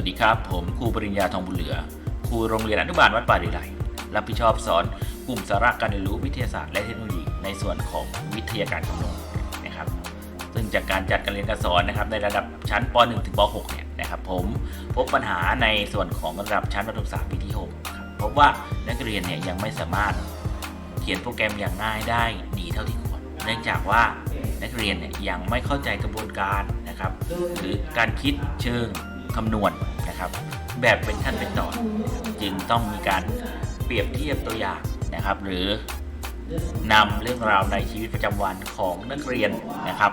วัสดีครับ ผมครูปริญญาทองบุญเหลือ ครูโรงเรียนอนุบาลวัดป่าดีไลรับผิดชอบสอนกลุ่มสาระการเรียนรู้วิทยาศาสตร์และเทคโนโลยีในส่วนของวิทยาการคำนวณนะครับ ซึ่งจากการจัดการเรียนการสอนนะครับในระดับชั้นป .1 ถึงป .6 เนี่ยนะครับผมพบปัญหาในส่วนของระดับชั้นประถมศึกษาปีที่6ครับพบว่านักเรียนเนี่ยยังไม่สามารถเขียนโปรแกรมอย่างง่ายได้ดีเท่าที่ควร เนื่องจากว่านักเรียนเนี่ยยังไม่เข้าใจกระบวนการนะครับหรือการคิดเชิง คำนวณนะครับ แบบเป็นขั้นเป็นตอน จึงต้องมีการเปรียบเทียบตัวอย่างนะครับ หรือนำเรื่องราวในชีวิตประจำวันของนักเรียนนะครับ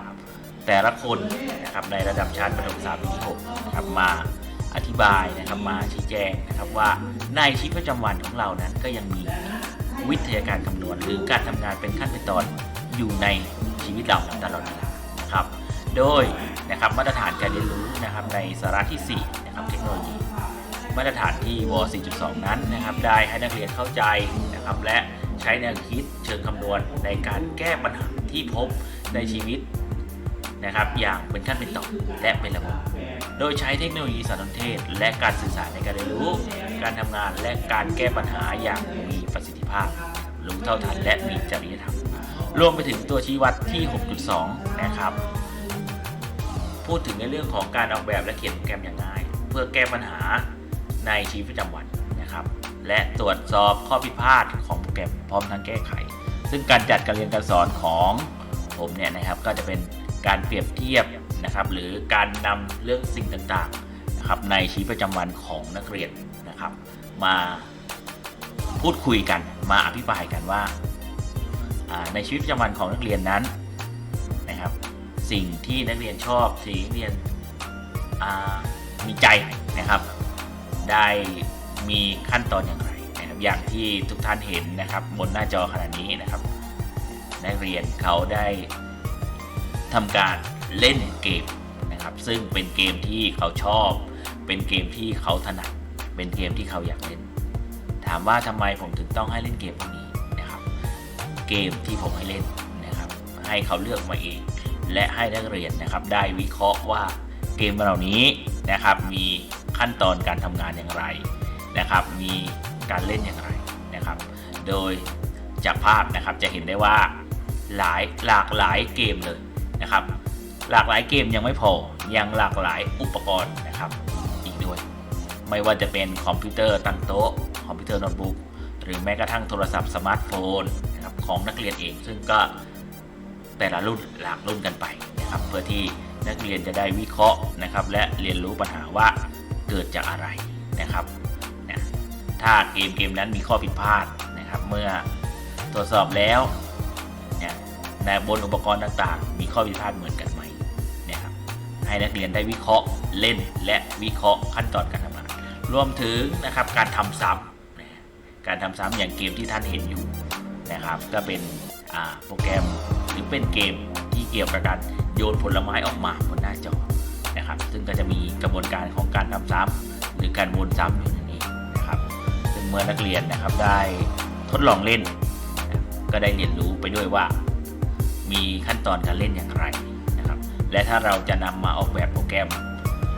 แต่ละคนนะครับในระดับชั้นประถมศึกษาปีที่6นะครับมาอธิบายนะครับมาชี้แจงนะครับว่าในชีวิตประจำวันของเรานั้นก็ยังมีวิทยาการคำนวณหรือการทำงานเป็นขั้นเป็นตอนอยู่ในชีวิตเราตลอดเวลานะครับ โดยนะครับมาตรฐานการเรียนรู้นะครับในสาระที่ 4 นะครับเทคโนโลยี มาตรฐานที่ว 4.2 นั้นนะครับได้ให้นักเรียนเข้าใจนะครับและใช้แนวคิดเชิงคำนวณในการแก้ปัญหาที่พบในชีวิตนะครับอย่างเป็นขั้นเป็นตอนและเป็นระบบ โดยใช้เทคโนโลยีสารสนเทศ และการสื่อสารในการเรียนรู้ การทำงานและการแก้ปัญหาอย่างมีประสิทธิภาพรู้เท่าทันและมีจริยธรรม รวมไปถึงตัวชี้วัดที่ 6.2 นะครับ พูดถึงในเรื่องของการออกแบบและเขียนโปรแกรมอย่างง่าย เพื่อแก้ปัญหาในชีวิตประจำวันนะครับ และตรวจสอบข้อผิดพลาดของโปรแกรมพร้อมทั้งแก้ไข ซึ่งการจัดการเรียนการสอนของผมเนี่ยนะครับก็จะเป็นการเปรียบเทียบนะครับ หรือการนำเรื่องสิ่งต่างๆนะครับในชีวิตประจำวันของนักเรียนนะครับ มาพูดคุยกันมาอภิปรายกันว่า ในชีวิตประจำวันของนักเรียนนั้น สิ่งที่นักเรียนชอบสิ่งที่นักเรียนมีใจนะครับ ได้มีขั้นตอนอย่างไรนะครับอย่างที่ทุกท่านเห็นนะครับ บนหน้าจอขณะนี้นะครับ นักเรียนเขาได้ทำการเล่นเกมนะครับ ซึ่งเป็นเกมที่เขาชอบ เป็นเกมที่เขาถนัด เป็นเกมที่เขาอยากเล่น ถามว่าทำไมผมถึงต้องให้เล่นเกมพวกนี้นะครับ เกมที่ผมให้เล่นนะครับ ให้เขาเลือกมาเอง และให้นักเรียนนะครับได้วิเคราะห์ว่าเกมเหล่านี้นะครับมีขั้นตอนการทำงานอย่างไรนะครับ มีการเล่นอย่างไรนะครับ โดยจากภาพนะครับจะเห็นได้ว่าหลายหลากหลายเกมเลยนะครับ หลากหลายเกมยังไม่พอยังหลากหลายอุปกรณ์นะครับอีกด้วย ไม่ว่าจะเป็นคอมพิวเตอร์ตั้งโต๊ะคอมพิวเตอร์โน้ตบุ๊กหรือแม้กระทั่งโทรศัพท์สมาร์ทโฟนนะครับของนักเรียนเองซึ่งก็ แต่ละรุ่นหลากรุ่นกันไปนะครับเพื่อที่นักเรียนจะได้วิเคราะห์นะครับ และเรียนรู้ปัญหาว่าเกิดจากอะไรนะครับนะถ้าเกมเกมนั้นมีข้อผิดพลาดนะครับ เมื่อตรวจสอบแล้วเนี่ยในบนอุปกรณ์ต่างๆ มีข้อผิดพลาดเหมือนกันไหมเนี่ยครับให้นักเรียนได้วิเคราะห์เล่นและวิเคราะห์ขั้นตอนการทำงานรวมถึงนะครับการทำซ้ำนะการทำซ้ำอย่างเกมที่ท่านเห็นอยู่นะครับ ก็เป็นโปรแกรม หรือเป็นเกมที่เกี่ยวกับการโยนผลไม้ออกมาบนหน้าจอนะครับ ซึ่งก็จะมีกระบวนการของการทำซ้ำหรือการวนซ้ำอยู่ในนี้นะครับ ซึ่งเมื่อนักเรียนนะครับได้ทดลองเล่นนะก็ได้เรียนรู้ไปด้วยว่า มีขั้นตอนการเล่นอย่างไรนะครับ และถ้าเราจะนำมาออกแบบโปรแกรม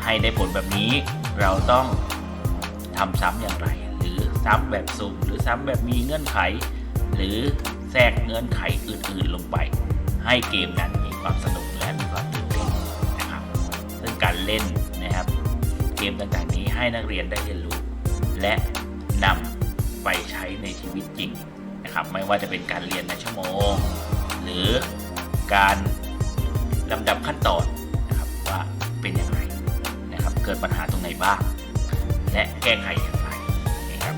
ให้ได้ผลแบบนี้เราต้องทำซ้ำอย่างไร หรือซ้ำแบบสุ่มหรือซ้ำแบบมีเงื่อนไข หรือแทรกเงื่อนไขอื่นๆลงไป ให้เกมนั้นมีความสนุกและมีความตื่นเต้นนะครับซึ่งการเล่นนะครับ เกมต่างๆนี้ให้นักเรียนได้เรียนรู้ และนำไปใช้ในชีวิตจริงนะครับ ไม่ว่าจะเป็นการเรียนในชั่วโมง หรือการลำดับขั้นตอนนะครับว่าเป็นอย่างไรนะครับ เกิดปัญหาตรงไหนบ้าง และแก้ไขอย่างไรนะครับ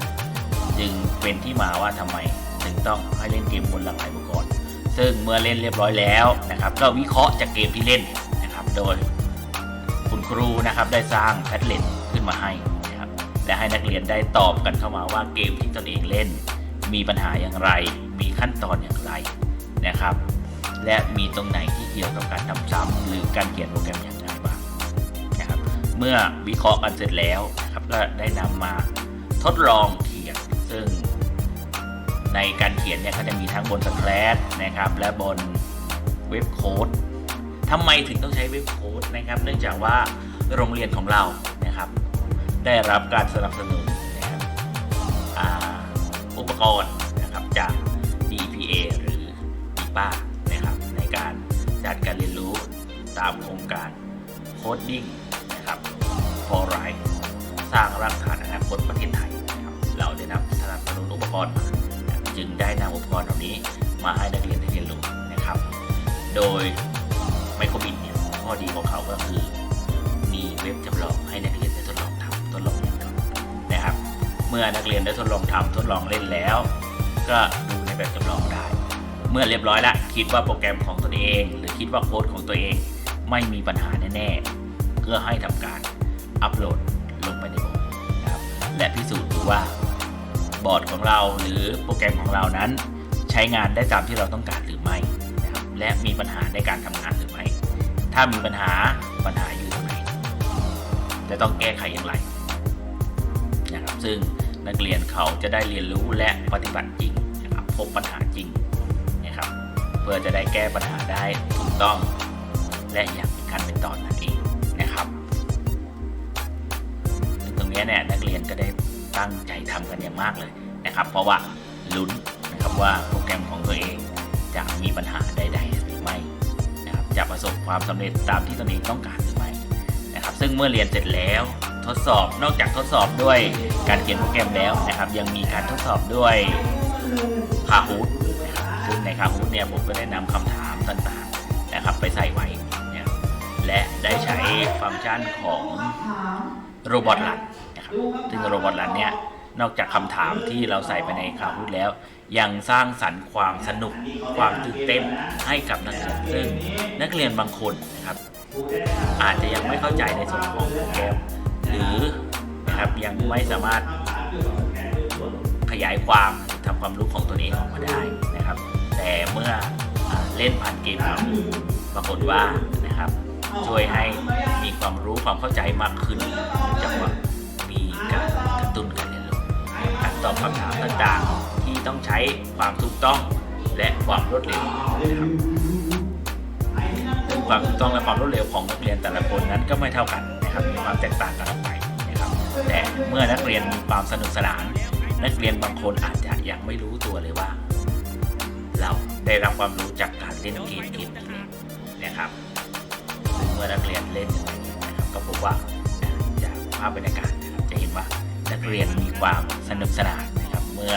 จึงเป็นที่มาว่าทำไมถึงต้องให้เล่นเกมบนหลากหลายอุปกรณ์ ซึ่งเมื่อเล่นเรียบร้อยแล้วนะครับ ก็วิเคราะห์จากเกมที่เล่นนะครับ โดยคุณครูนะครับได้สร้างแพทเล็ตขึ้นมาให้นะครับและให้นักเรียนได้ตอบกันเข้ามาว่าเกมที่ตนเองเล่น มีปัญหาอย่างไร มีขั้นตอนอย่างไรนะครับ และมีตรงไหนที่เกี่ยวกับการทำซ้ำหรือการเขียนโปรแกรมอย่างไรบ้างนะครับ เมื่อวิเคราะห์กันเสร็จแล้วนะครับก็ได้นำมาทดลองเขียนซึ่ง ในการเขียนเนี่ยเขาจะมีทั้งบนสแครชนะครับและบนเว็บโค้ดทำไมถึงต้องใช้เว็บโค้ดนะครับ เนื่องจากว่าโรงเรียนของเรานะครับ ได้รับการสนับสนุนนะครับอุปกรณ์นะครับจาก DPA หรือ DPA นะครับในการจัดการเรียนรู้ตามโครงการ Coding นะครับ for Right สร้างรากฐานอนาคตประเทศไทยนะครับเราได้นำสนับสนุนอุปกรณ์ จึงได้นำอุปกรณ์เหล่านี้มาให้นักเรียนได้เรียนรู้นะครับ โดยไมโครบินเนี่ยข้อดีของเขาก็คือ มีเว็บจำลองให้นักเรียนได้ทดลองทำทดลองเล่นกันนะครับ เมื่อนักเรียนได้ทดลองทำทดลองเล่นแล้ว ก็ดูในแบบจำลองได้ เมื่อเรียบร้อยแล้วคิดว่าโปรแกรมของตนเอง หรือคิดว่าโค้ดของตัวเองไม่มีปัญหาแน่ๆเพื่อให้ทำการอัปโหลดลงไปในบอร์ดนะครับและพิสูจน์ดูว่า บอร์ดของเราหรือโปรแกรมของเรานั้น ใช้งานได้ตามที่เราต้องการหรือไม่นะครับและมีปัญหาในการทำงานหรือไม่ถ้ามีปัญหาปัญหาอยู่ตรงไหนจะต้องแก้ไขอย่างไรนะครับซึ่งนักเรียนเขาจะได้เรียนรู้และปฏิบัติจริงนะครับพบปัญหาจริงนะครับเพื่อจะได้แก้ปัญหาได้ถูกต้อง และอย่างเป็นขั้นเป็นตอนนั่นเองนะครับตรงนี้เนี่ยนักเรียนก็ได้ ตั้งใจทำกันอย่างมากเลยนะครับ เพราะว่าลุ้นนะครับว่าโปรแกรมของตัวเองจะมีปัญหาใดๆหรือไม่นะครับจะประสบความสำเร็จตามที่ตนเองต้องการหรือไม่นะครับ ซึ่งเมื่อเรียนเสร็จแล้วทดสอบนอกจากทดสอบด้วยการเขียนโปรแกรมแล้วนะครับ ยังมีการทดสอบด้วยคาฮูดนะครับซึ่งในคาฮูดเนี่ยผมก็ได้นำคำถามต่างๆนะครับ ไปใส่ไว้เนี่ยและได้ใช้ฟังก์ชันของโรบอทหลันนะครับ ซึ่งโรบอทลันเนี่ยนอกจากคำถามที่เราใส่ไปในคาฮูดแล้ว ยังสร้างสรรค์ความสนุกความตื่นเต้นให้กับนักเรียนซึ่งนักเรียนบางคนนะครับ อาจจะยังไม่เข้าใจในส่วนของโปรแกรมหรือนะครับยังไม่สามารถขยายความทำความรู้ของตัวเองออกมาได้นะครับ แต่เมื่ออเล่นผ่านเกมเราปรากฏว่านะครับ ช่วยให้มีความรู้ความเข้าใจมากขึ้นจากว่า การกระตุ้นการเรียนรู้การตอบคำถามต่างๆ ที่ต้องใช้ความถูกต้องและความรวดเร็วครับซึ่งความถูกต้องและความรวดเร็วของนักเรียนแต่ละคนนั้นก็ไม่เท่ากันนะครับมีความแตกต่างกันออกไปนะครับ แต่เมื่อนักเรียนมีความสนุกสนาน นักเรียนบางคนอาจจะยังไม่รู้ตัวเลยว่า เราได้รับความรู้จากการเล่นเกมเกมนี้นะครับซึ่งเมื่อนักเรียนเล่นนะครับก็พบว่าจากภาพบรรยากาศ นะครับจะเห็นว่านักเรียนมีความสนุกสนานนะครับ เมื่อ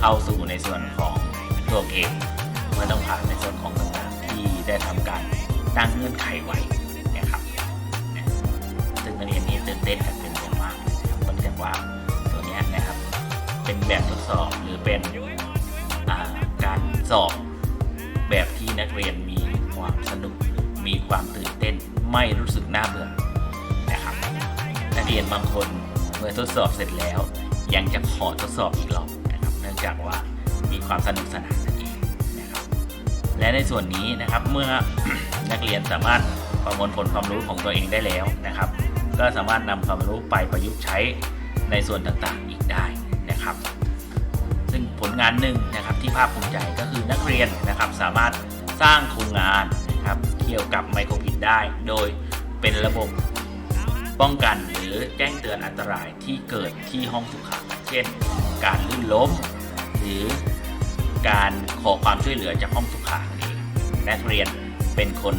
เข้าสู่ในส่วนของตัวเกมเมื่อต้องผ่านในส่วนของต่างๆที่ได้ทำการตั้งเงื่อนไขไว้นะครับซึ่งนักเรียนนี้ตื่นเต้นกันเป็นอย่างมากนะครับเนื่องจากว่าตัวนี้นะครับเป็นแบบทดสอบหรือเป็นการสอบแบบที่นักเรียนมีความสนุก มีความตื่นเต้นไม่รู้สึกน่าเบื่อนะครับนักเรียนบางคน เมื่อทดสอบเสร็จแล้ว ยังจะขอทดสอบอีกรอบนะครับ เนื่องจากว่ามีความสนุกสนานนั่นเองนะครับ และในส่วนนี้นะครับเมื่อนักเรียนสามารถประมวลผลความรู้ของตัวเองได้แล้วนะครับ ก็สามารถนำความรู้ไปประยุกต์ใช้ในส่วนต่างๆอีกได้นะครับ ซึ่งผลงานหนึ่งนะครับที่ภาคภูมิใจก็คือนักเรียนนะครับสามารถสร้างโครงงานนะครับเกี่ยวกับไมโครพิดได้ โดยเป็นระบบ ป้องกันหรือแจ้งเตือนอันตรายที่เกิดที่ห้องสุขาเช่น การลื่นล้ม หรือการขอความช่วยเหลือจากห้องสุขานั่นเองนักเรียนเป็นคน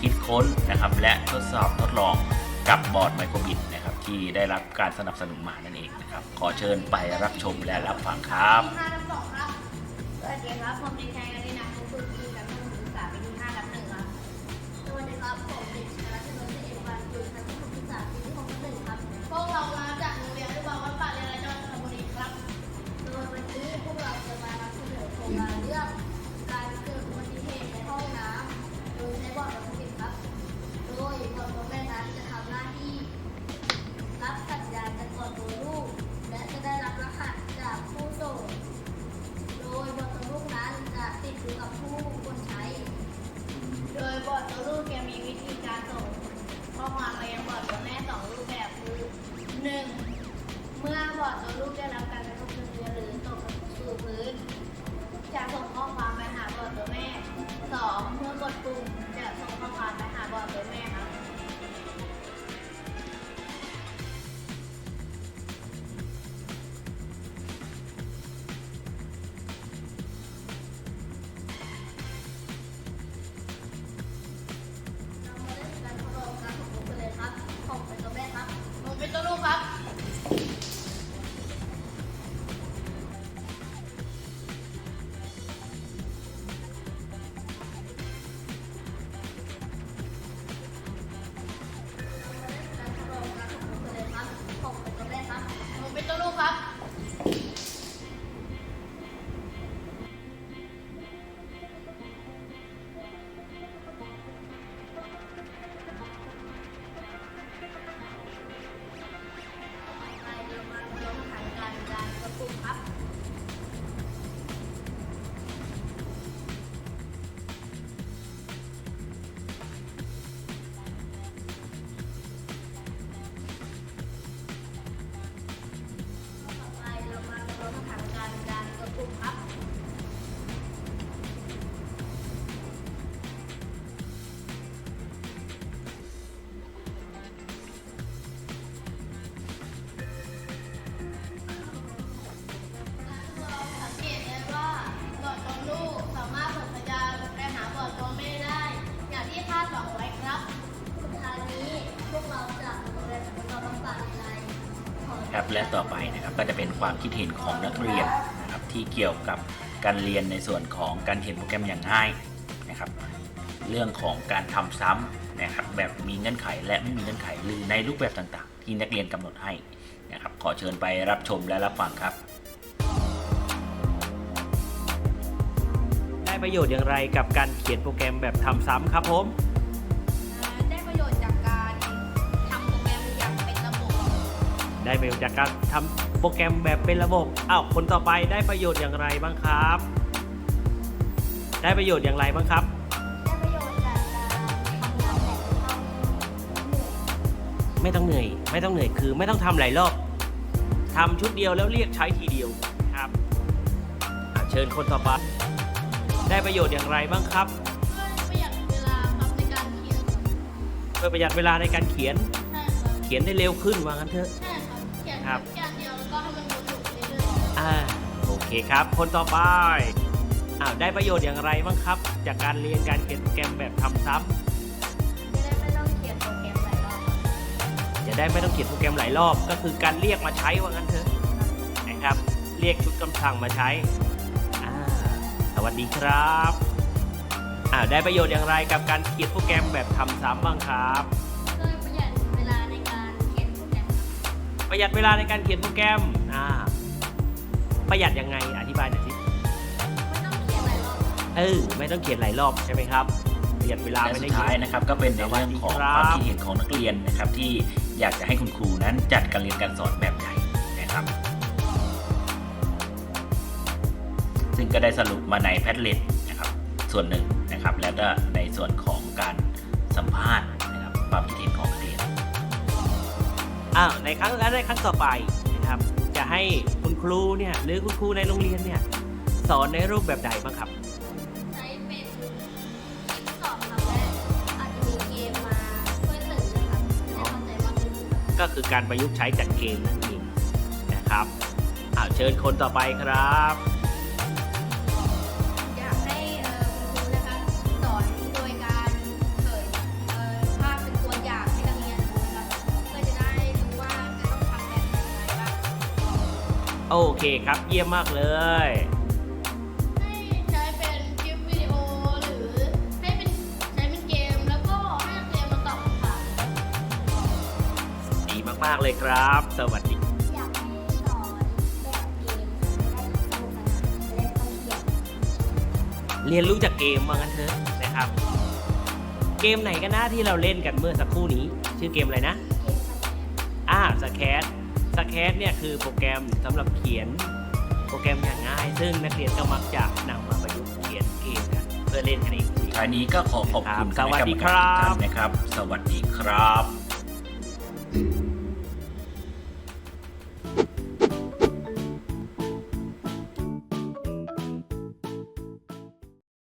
คิดค้นนะครับ และทดสอบทดลองกับบอร์ดไมโครบิดนะครับ ที่ได้รับการสนับสนุนมานั่นเองนะครับ ขอเชิญไปรับชมและรับฟังครับสองครับสวัสดีครับผมเด็กชาย และต่อไปนะครับก็จะเป็นความคิดเห็นของนักเรียนนะครับที่เกี่ยวกับการเรียนในส่วนของการเขียนโปรแกรมอย่างง่ายนะครับ เรื่องของการทำซ้ำนะครับแบบมีเงื่อนไขและไม่มีเงื่อนไขหรือในรูปแบบต่างๆ ที่นักเรียนกำหนดให้นะครับขอเชิญไปรับชมและรับฟังครับ ได้ประโยชน์อย่างไรกับการเขียนโปรแกรมแบบทำซ้ำครับผม ได้ประโยชน์จากการทำโปรแกรมแบบเป็นระบบอ้าวคนต่อไปได้ประโยชน์อย่างไรบ้างครับ ได้ประโยชน์อย่างไรบ้างครับได้ประโยชน์จากการทำงานแบบไม่ต้องเหนื่อยไม่ต้องเหนื่อย ไม่ต้องเหนื่อยคือไม่ต้องทำหลายรอบทำชุดเดียวแล้วเรียกใช้ทีเดียวครับอะเชิญคนต่อไปได้ประโยชน์อย่างไรบ้างครับเพื่อประหยัดเวลาครับในการเขียนเพื่อประหยัดเวลาในการเขียนใช่ครับเขียนได้เร็วขึ้นว่างั้นเถอะใช่ ครับเขียนครับแค่เดียวแล้วก็ให้มันวนอยู่เรื่อยๆอ่าโอเคครับ คนต่อไปอ้าวได้ประโยชน์อย่างไรบ้างครับ จากการเรียนการเขียนโปรแกรมแบบทำซ้ำจะได้ไม่ต้องเขียนโปรแกรมหลายรอบครับจะได้ไม่ต้องเขียนโปรแกรมหลายรอบ ก็คือการเรียกมาใช้ว่างั้นเถอะนะครับ เรียกชุดคำสั่งมาใช้อ่าสวัสดีครับอ้าวได้ประโยชน์อย่างไรกับการเขียนโปรแกรมแบบทำซ้ำบ้างครับ ประหยัดเวลาในการเขียนโปรแกรมอ่าประหยัดยังไงอธิบายหน่อยสิไม่ต้องเขียนหลายรอบครับเออไม่ต้องเขียนหลายรอบใช่ไหมครับประหยัดเวลาและไปสุได้ดเยท้ายอะนะครับก็เป็นในเรื่องของสวัสดีครับความคิดเห็นของนักเรียนนะครับ ที่อยากจะให้คุณครูนั้นจัดการเรียนการสอนแบบไหนนะครับ ซึ่งก็ได้สรุปมาในแพทเล็ตนะครับส่วนหนึ่งนะครับ แล้วก็ในส่วนของการสัมภาษณ์ อ้าวในครั้งและในครั้งต่อไปนะครับ จะให้คุณครูเนี่ยหรือคุณครูในโรงเรียนเนี่ยสอนในรูปแบบใดบ้างครับ ใช้เป็นคลิปสอนครับและอาจจะมีเกมมาช่วยเสริมด้วยครับให้เข้าใจมากขึ้นครับก็คือการประยุกต์ใช้จากเกมนั่นเองนะครับอ้าวเชิญคนต่อไปครับ โอเคครับเยี่ยมมากเลย ให้ใช้เป็นคลิปวิดีโอหรือให้เป็นใช้เป็นเกมแล้วก็ให้นักเรียนมาตอบคำถามดีมากๆเลยครับ สวัสดี อยากให้สอนแบบเกมจะได้สนุกสนานจะได้ไม่ต้องเครียด เรียนรู้จากเกมว่างั้นเถอะนะครับ เกมไหนกันนะที่เราเล่นกันเมื่อสักครู่นี้ ชื่อเกมอะไรนะเกมคะแนนอ่าสแคท สแคทเนี่ยคือโปรแกรมสำหรับเขียนโปรแกรมอย่างง่าย ซึ่งนักเรียนก็มักจะนำมาประยุกต์เขียนเกมกันเพื่อเล่นกันเอง ท้ายนี้ก็ขอขอบคุณครับคณะกรรมสวัสดีการทุกครับท่านนะครับ สวัสดีครับ